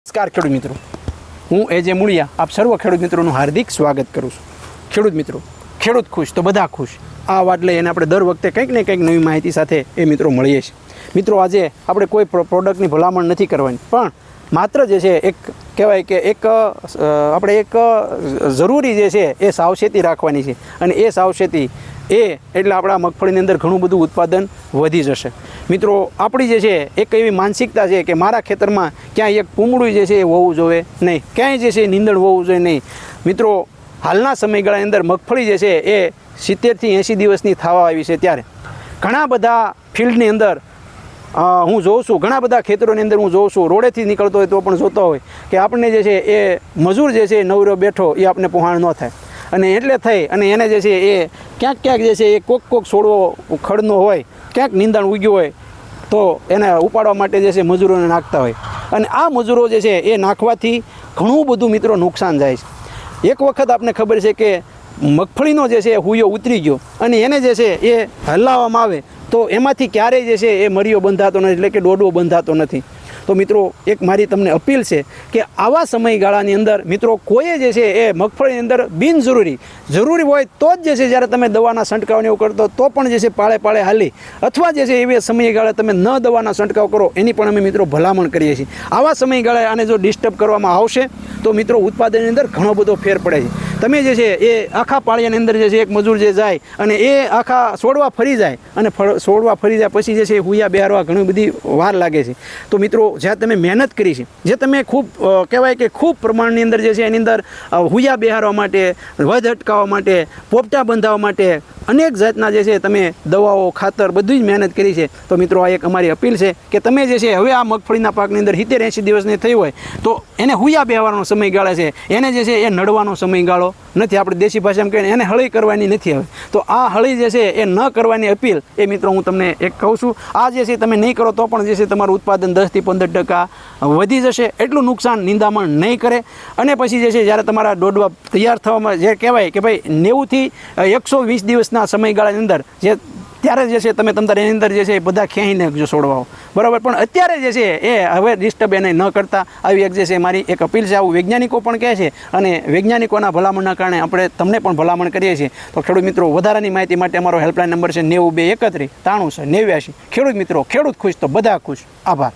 નમસ્કાર, ખેડૂત મિત્રો. હું એ જે મૂળિયા, આપ સર્વ ખેડૂત મિત્રોનું હાર્દિક સ્વાગત કરું છું. ખેડૂત મિત્રો, ખેડૂત ખુશ તો બધા ખુશ. આ વાત લઈ એને આપણે દર વખતે કંઈક ને કંઈક નવી માહિતી સાથે એ મિત્રો મળીએ છીએ. મિત્રો, આજે આપણે કોઈ પ્રો- પ્રોડક્ટની ભલામણ નથી કરવાની, પણ માત્ર જે છે, એક કહેવાય કે એક આપણે એક જરૂરી જે છે, એ સાવચેતી રાખવાની છે. અને એ સાવચેતી એ એટલે આપણા મગફળીની અંદર ઘણું બધું ઉત્પાદન વધી જશે. મિત્રો, આપણી જે છે, એક એવી માનસિકતા છે કે મારા ખેતરમાં ક્યાંય એક પૂમડું જે છે એ હોવું જોઈએ નહીં. ક્યાંય જે છે નીંદણ હોવું જોઈએ નહીં. મિત્રો, હાલના સમયગાળાની અંદર મગફળી જે છે એ સિત્તેરથી એંશી દિવસની થવા આવી છે ત્યારે. ઘણા બધા ફિલ્ડની અંદર હું જોઉં છું, ઘણા બધા ખેતરોની અંદર હું જોઉં છું, રોડેથી નીકળતો હોય તો પણ જોતો હોય કે આપણને જે છે એ મજૂર જે છે નવરો બેઠો એ આપણને પોહાણ ન થાય. અને એટલે થઈ અને એને જે છે એ ક્યાંક ક્યાંક જે છે એ કોક કોક છોડવો ખડનો હોય, ક્યાંક નિંદણ ઉગ્યું હોય, તો એને ઉપાડવા માટે જે છે મજૂરોને નાખતા હોય. અને આ મજૂરો જે છે એ નાખવાથી ઘણું બધું મિત્રો નુકસાન જાય છે. એક વખત આપને ખબર છે કે મગફળીનો જે છે હુયો ઉતરી ગયો અને એને જે છે એ હલાવવામાં આવે, તો એમાંથી ક્યારેય જે છે એ મરીઓ બંધાતો નથી, એટલે કે ડોડવો બંધાતો નથી. તો મિત્રો, એક મારી તમને અપીલ છે કે આવા સમયગાળાની અંદર, મિત્રો, કોઈએ જે છે એ મગફળીની અંદર બિનજરૂરી, જરૂરી હોય તો જ જે છે, જ્યારે તમે દવાના છંટકાવને એવું કરતો તો પણ જે છે પાળે પાળે હાલી. અથવા જે છે એવી સમયગાળે તમે ન દવાના છંટકાવ કરો, એની પણ અમે, મિત્રો, ભલામણ કરીએ છીએ. આવા સમયગાળે આને જો ડિસ્ટર્બ કરવામાં આવશે, તો મિત્રો, ઉત્પાદનની અંદર ઘણો બધો ફેર પડે છે. તમે જે છે, એ આખા પાળિયાની અંદર જે છે, એક મજૂર જે જાય અને એ આખા છોડવા ફરી જાય અને સોડવા ફરી જાય, પછી જે છે, એ હુયા બેહારવા ઘણી બધી વાર લાગે છે. તો મિત્રો, જ્યાં તમે મહેનત કરી છે, જે તમે ખૂબ કહેવાય કે ખૂબ પ્રમાણની અંદર જે છે, એની અંદર હુયા બેહારવા માટે, વધ અટકાવવા માટે, પોપટા બંધાવવા માટે અનેક જાતના જે છે, તમે દવાઓ, ખાતર બધી જ મહેનત કરી છે. તો મિત્રો, આ એક અમારી અપીલ છે કે તમે જે છે, હવે આ મગફળીના પાકની અંદર સિત્તેર એંશી દિવસની થઈ હોય, તો એને હુયા બેહવાનો સમયગાળો છે. એને જે છે, એ નડવાનો સમયગાળો નથી. આપણે દેશી ભાષામાં કહીને એને હળી કરવાની નથી હવે. તો આ હળી જે છે એ ન કરવાની અપીલ એ મિત્રો હું તમને એક કહું છું. આ જે છે તમે નહીં કરો તો પણ જે છે તમારું ઉત્પાદન દસથી પંદર ટકા વધી જશે. એટલું નુકસાન નિંદામણ નહીં કરે. અને પછી જે છે જ્યારે તમારા દોડવા તૈયાર થવામાં જે કહેવાય કે ભાઈ નેવુંથી એકસો વીસ દિવસના સમયગાળાની અંદર જે ત્યારે જે છે તમે તમારે એની અંદર જે છે એ બધા ખેંચી નાખજો છોડવાઓ બરાબર. પણ અત્યારે જે છે એ હવે ડિસ્ટર્બ એને ન કરતા. આવી એક જે છે મારી એક અપીલ છે, આવું વૈજ્ઞાનિકો પણ કહે છે અને વૈજ્ઞાનિકોના ભલામણના કારણે આપણે તમને પણ ભલામણ કરીએ છીએ. તો ખેડૂત મિત્રો, વધારાની માહિતી માટે અમારો હેલ્પલાઇન નંબર છે નેવું બે એકત્રીસ ત્રાણું છે નેવ્યાસી ખેડૂત મિત્રો, ખેડૂત ખુશ તો બધા ખુશ. આભાર.